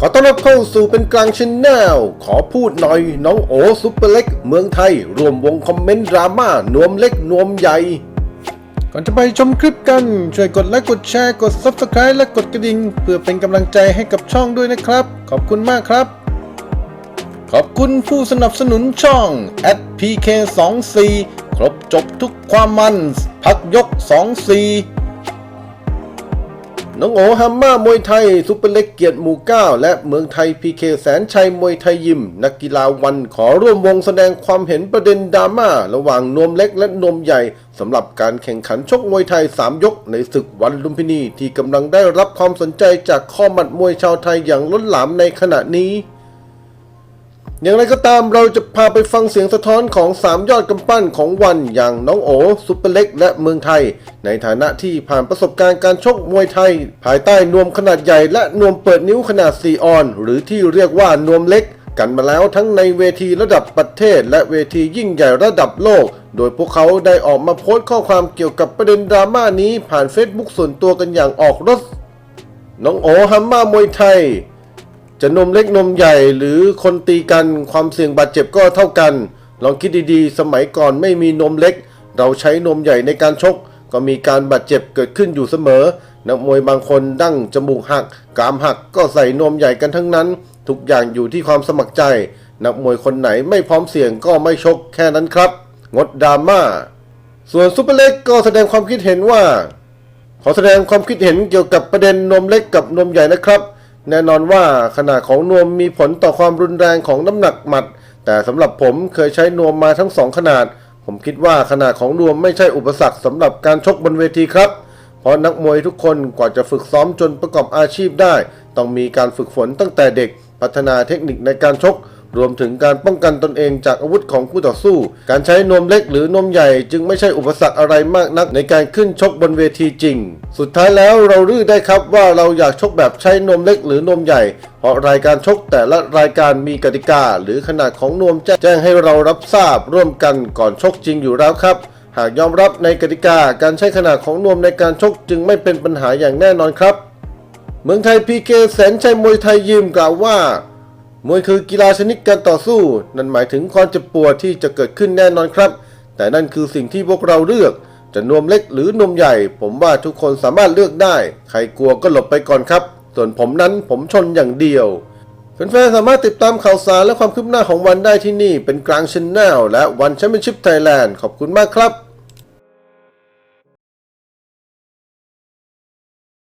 ขอต้อนรับเข้าสู่เป็นกลางชแนลขอพูดหน่อย น้องโอซุปเปอร์เล็ก เมืองไทย รวมวงคอมเมนต์ดราม่านวมเล็กนวมใหญ่ ก่อนจะไปชมคลิปกัน ช่วยกดไลค์กดแชร์กด Subscribe และกดกระดิ่ง เพื่อเป็นกำลังใจให้กับช่องด้วยนะครับ ขอบคุณมากครับ ขอบคุณผู้สนับสนุนช่อง @pk24 ครบจบทุกความมัน พักยก 24 น้องโอฮัมมามวยไทยซุปเปอร์เล็กเกียรติหมู่เก้าและเมืองไทยพีเคแสนชัยมวยไทยยิม นักกีฬาวันขอร่วมวงแสดงความเห็นประเด็นดราม่า ระหว่างนวมเล็กและนวมใหญ่สำหรับการแข่งขันชกมวยไทย 3 ยกในศึกวันลุมพินีที่กำลังได้รับความสนใจจากข้อมัดมวยชาวไทยอย่างล้นหลามในขณะนี้ อย่างไรก็ตามเราจะพาไปฟังเสียงสะท้อนของ3ยอดกำปั้นของวันอย่างน้องโอซุปเปอร์เล็ก และเมืองไทย ในฐานะที่ผ่านประสบการณ์การชกมวยไทย ภายใต้นวมขนาดใหญ่และนวมเปิดนิ้วขนาด 4 ออน หรือที่เรียกว่านวมเล็ก กันมาแล้วทั้งในเวทีระดับประเทศ และเวทียิ่งใหญ่ระดับโลก โดยพวกเขาได้ออกมาโพสต์ข้อความเกี่ยวกับประเด็นดราม่านี้ผ่านเฟซบุ๊กส่วนตัวกันอย่างออกรถน้องโอฮัมมามวยไทย จะนมเล็กนมใหญ่หรือคนตีกันความเสี่ยงบาดเจ็บก็เท่ากัน ลองคิดดีๆ สมัยก่อนไม่มีนมเล็ก เราใช้นมใหญ่ในการชก ก็มีการบาดเจ็บเกิดขึ้นอยู่เสมอ นักมวยบางคนดั้งจมูกหัก กรามหักก็ใส่นมใหญ่กันทั้งนั้น ทุกอย่างอยู่ที่ความสมัครใจ นักมวยคนไหนไม่พร้อมเสี่ยงก็ไม่ชกแค่นั้นครับ งดดราม่าส่วนซุปเปอร์เล็กก็แสดงความคิดเห็นว่า ขอแสดงความคิดเห็นเกี่ยวกับประเด็นนมเล็กกับนมใหญ่นะครับ แน่นอนว่าขนาดของนวมมีผลต่อความรุนแรงของน้ำหนักหมัด แต่สำหรับผมเคยใช้นวมมาทั้งสองขนาด ผมคิดว่าขนาดของนวมไม่ใช่อุปสรรคสำหรับการชกบนเวทีครับ เพราะนักมวยทุกคนกว่าจะฝึกซ้อมจนประกอบอาชีพได้ ต้องมีการฝึกฝนตั้งแต่เด็ก พัฒนาเทคนิคในการชก รวมถึงการป้องกันตนเองจากอาวุธของคู่ต่อสู้ การใช้นวมเล็กหรือนมใหญ่จึงไม่ใช่อุปสรรคอะไรมากนักในการขึ้นชกบนเวทีจริง สุดท้ายแล้วเรารื้อได้ครับว่าเราอยากชกแบบใช้นมเล็กหรือนมใหญ่ เพราะรายการชกแต่ละรายการมีกติกา หรือขนาดของนวมแจ้งให้เรารับทราบร่วมกันก่อนชกจริงอยู่แล้วครับหากยอมรับในกติกาการใช้ขนาดของนวมในการชกจึงไม่เป็นปัญหาอย่างแน่นอนครับ เมืองไทยพีเคแสนชัยมวยไทยยิมกล่าวว่า มวยคือกีฬาชนิดการต่อสู้ นั่นหมายถึงความเจ็บปวดที่จะเกิดขึ้นแน่นอนครับ แต่นั่นคือสิ่งที่พวกเราเลือก จะนวมเล็กหรือนมใหญ่ ผมว่าทุกคนสามารถเลือกได้ ใครกลัวก็หลบไปก่อนครับ ส่วนผมนั้นผมชนอย่างเดียวแฟนๆสามารถติดตามข่าวสารและความคืบหน้าของวันได้ที่นี่เป็นกลางชแนลและวันแชมเปี้ยนชิพไทยแลนด์ขอบคุณมากครับ